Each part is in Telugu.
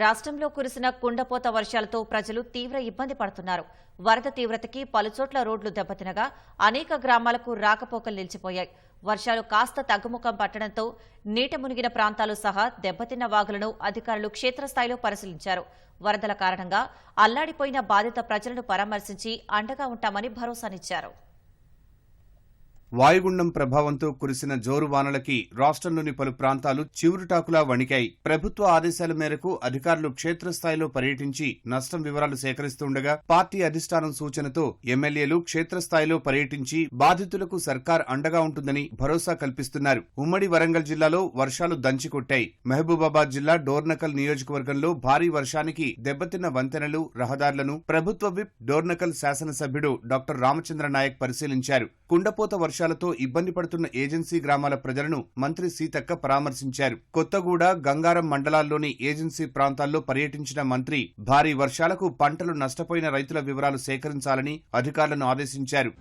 రాష్ట్రంలో కురిసిన కుండపోత వర్షాలతో ప్రజలు తీవ్ర ఇబ్బంది పడుతున్నారు. వరద తీవ్రతకి పలుచోట్ల రోడ్లు దెబ్బతినగా అనేక గ్రామాలకు రాకపోకలు నిలిచిపోయాయి. వర్షాలు కాస్త తగ్గుముఖం పట్టడంతో నీట మునిగిన ప్రాంతాలు సహా దెబ్బతిన్న వాగులను అధికారులు క్షేత్రస్థాయిలో పరిశీలించారు. వరదల కారణంగా అల్లాడిపోయిన బాధిత ప్రజలను పరామర్శించి అండగా ఉంటామని భరోసానిచ్చారు. వాయుగుండం ప్రభావంతో కురిసిన జోరు వానలకి రాష్ట్రంలోని పలు ప్రాంతాలు చివురుటాకులా వణికాయి. ప్రభుత్వ ఆదేశాల మేరకు అధికారులు క్షేత్రస్థాయిలో పర్యటించి నష్టం వివరాలు సేకరిస్తుండగా పార్టీ అధిష్టానం సూచనతో ఎమ్మెల్యేలు క్షేత్రస్థాయిలో పర్యటించి బాధితులకు సర్కార్ అండగా ఉంటుందని భరోసా కల్పిస్తున్నారు. ఉమ్మడి వరంగల్ జిల్లాలో వర్షాలు దంచికొట్టాయి మహబూబాబాద్ జిల్లా డోర్నకల్ నియోజకవర్గంలో భారీ వర్షానికి దెబ్బతిన్న వంతెనలు రహదారులను ప్రభుత్వ విప్ డోర్నకల్ శాసనసభ్యుడు డాక్టర్ రామచంద్ర నాయక్ పరిశీలించారు. కుండపోత వర్షాలతో ఇబ్బంది పడుతున్న ఏజెన్సీ గ్రామాల ప్రజలను మంత్రి సీతక్క పరామర్శించారు. కొత్తగూడ గంగారం మండలాల్లోని ఏజెన్సీ ప్రాంతాల్లో పర్యటించిన మంత్రి భారీ వర్షాలకు పంటలు నష్టపోయిన రైతుల వివరాలు సేకరించాలని అధికారులను ఆదేశించారు.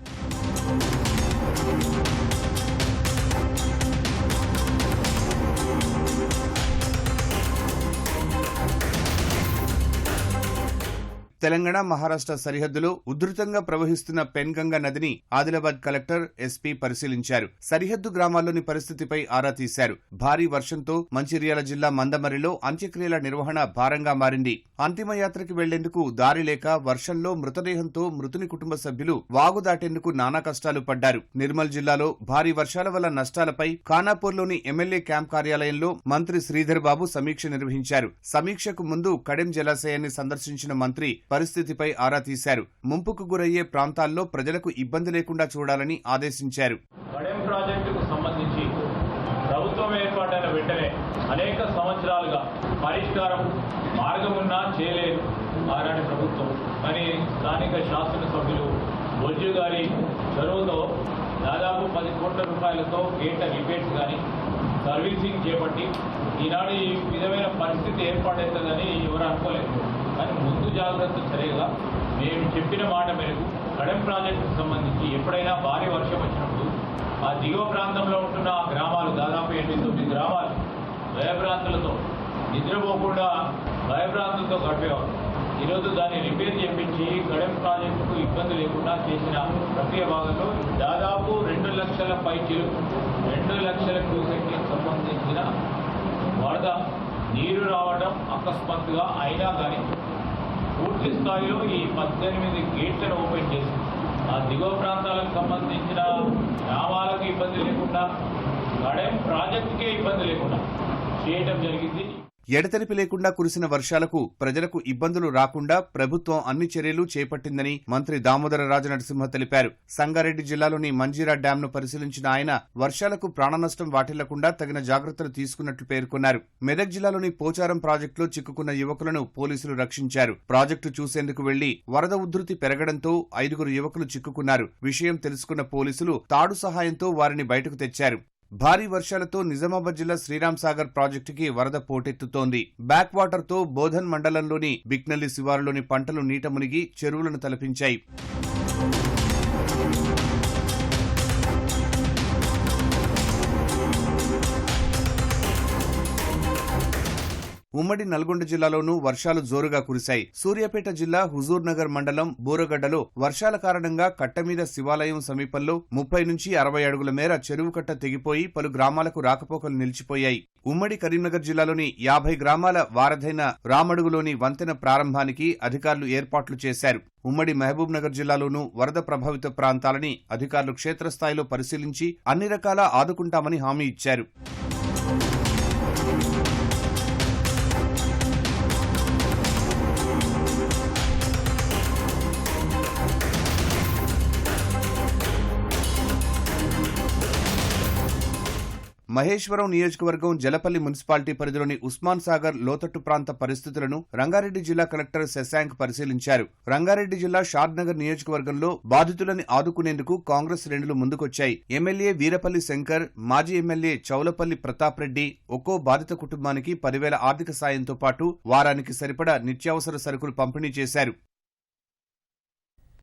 తెలంగాణ మహారాష్ట్ర సరిహద్దులో ఉధృతంగా ప్రవహిస్తున్న పెన్గంగా నదిని ఆదిలాబాద్ కలెక్టర్ ఎస్పీ పరిశీలించారు. సరిహద్దు గ్రామాల్లోని పరిస్థితిపై ఆరా తీశారు. భారీ వర్షంతో మంచిర్యాల జిల్లా మందమరిలో అంత్యక్రియల నిర్వహణ భారంగా మారింది. అంతిమయాత్రకి వెళ్ళేందుకు దారి లేక వర్షంలో మృతదేహంతో మృతుని కుటుంబ సభ్యులు వాగు దాటేందుకు నానా కష్టాలు పడ్డారు. నిర్మల్ జిల్లాలో భారీ వర్షాల వల్ల నష్టాలపై ఖానాపూర్లోని ఎమ్మెల్యే క్యాంప్ కార్యాలయంలో మంత్రి శ్రీధర్ బాబు సమీక్ష నిర్వహించారు. సమీక్షకు ముందు కడెం జలాశయాన్ని సందర్శించిన మంత్రి పరిస్థితిపై ఆరా తీశారు. ముంపుకు గురయ్యే ప్రాంతాల్లో ప్రజలకు ఇబ్బంది లేకుండా చూడాలని ఆదేశించారు. ప్రాజెక్టుకు సంబంధించి ప్రభుత్వం ఏర్పాటైన వెంటనే అనేక సంవత్సరాలుగా పరిష్కారం మార్గమున్నా చేయలేదు. ఆనాటి ప్రభుత్వం. కానీ స్థానిక శాసనసభ్యులు బొజ్జు గారి చొరవతో దాదాపు పది కోట్ల రూపాయలతో గేట్ల రిపేర్స్ కానీ సర్వీసింగ్ చేపట్టి ఈనాడు ఈ విధమైన పరిస్థితి ఏర్పాటవుతుందని ఎవరు ముందు చర్యగా మేము చెప్పిన మాట మేరకు కడెం ప్రాజెక్టుకు సంబంధించి ఎప్పుడైనా భారీ వర్షం వచ్చినప్పుడు ఆ దిగువ ప్రాంతంలో ఉంటున్న ఆ గ్రామాలు దాదాపు ఎనిమిది తొమ్మిది గ్రామాలు భయభ్రాంతులతో నిద్రపోకుండా భయభ్రాంతులతో గడిపేవారు. ఈరోజు దాన్ని రిపేర్ చేయించి గడెం ప్రాజెక్టుకు ఇబ్బంది లేకుండా చేసిన ప్రక్రియ భాగంలో దాదాపు రెండు లక్షల పైచీలు రెండు లక్షల క్యూసెక్కి సంబంధించిన వరద నీరు రావడం అకస్మాత్తుగా అయినా కానీ పూర్తి స్థాయిలో ఈ పద్దెనిమిది గేట్లను ఓపెన్ చేసి ఆ దిగువ ప్రాంతాలకు సంబంధించిన గ్రామాలకు ఇబ్బంది లేకుండా గడెం ప్రాజెక్టుకే ఇబ్బంది లేకుండా చేయటం జరిగింది. ఎడతెరిపి లేకుండా కురిసిన వర్షాలకు ప్రజలకు ఇబ్బందులు రాకుండా ప్రభుత్వం అన్ని చర్యలు చేపట్టిందని మంత్రి దామోదర రాజనరసింహ తెలిపారు. సంగారెడ్డి జిల్లాలోని మంజీరా డ్యాంను పరిశీలించిన ఆయన వర్షాలకు ప్రాణనష్టం వాటిల్లకుండా తగిన జాగ్రత్తలు తీసుకున్నట్లు పేర్కొన్నారు. మెదక్ జిల్లాలోని పోచారం ప్రాజెక్టులో చిక్కుకున్న యువకులను పోలీసులు రక్షించారు. ప్రాజెక్టు చూసేందుకు వెళ్ళి వరద ఉధృతి పెరగడంతో ఐదుగురు యువకులు చిక్కుకున్నారు. విషయం తెలుసుకున్న పోలీసులు తాడు సహాయంతో వారిని బయటకు తెచ్చారు. భారీ వర్షాలతో నిజామాబాద్ జిల్లా శ్రీరామ్ సాగర్ ప్రాజెక్టుకి వరద పోటెత్తుతోంది. బ్యాక్ వాటర్తో బోధన్ మండలంలోని బిక్నల్లి శివారులోని పంటలు నీట మునిగి చెరువులను తలపించాయి. ఉమ్మడి నల్గొండ జిల్లాలోనూ వర్షాలు జోరుగా కురిశాయి. సూర్యాపేట జిల్లా హుజూర్నగర్ మండలం బూరగడ్డలో వర్షాల కారణంగా కట్టమీద శివాలయం సమీపంలో ముప్పై నుంచి అరవై అడుగుల మేర చెరువు కట్ట తెగిపోయి పలు గ్రామాలకు రాకపోకలు నిలిచిపోయాయి. ఉమ్మడి కరీంనగర్ జిల్లాలోని యాభై గ్రామాల వారధైన రామడుగులోని వంతెన ప్రారంభానికి అధికారులు ఏర్పాట్లు చేశారు. ఉమ్మడి మహబూబ్ నగర్ జిల్లాలోనూ వరద ప్రభావిత ప్రాంతాలని అధికారులు క్షేత్రస్థాయిలో పరిశీలించి అన్ని రకాల ఆదుకుంటామని హామీ ఇచ్చారు. మహేశ్వరం నియోజకవర్గం జలపల్లి మున్సిపాలిటీ పరిధిలోని ఉస్మాన్ సాగర్ లోతట్టు ప్రాంత పరిస్థితులను రంగారెడ్డి జిల్లా కలెక్టర్ శశాంక్ పరిశీలించారు. రంగారెడ్డి జిల్లా షాద్నగర్ నియోజకవర్గంలో బాధితులని ఆదుకునేందుకు కాంగ్రెస్ శ్రేణులు ముందుకొచ్చాయి. ఎమ్మెల్యే వీరపల్లి శంకర్ మాజీ ఎమ్మెల్యే చౌలపల్లి ప్రతాప్ రెడ్డి ఒక్కో బాధిత కుటుంబానికి పదివేల ఆర్థిక సాయంతో పాటు వారానికి సరిపడా నిత్యావసర సరుకులు పంపిణీ చేశారు.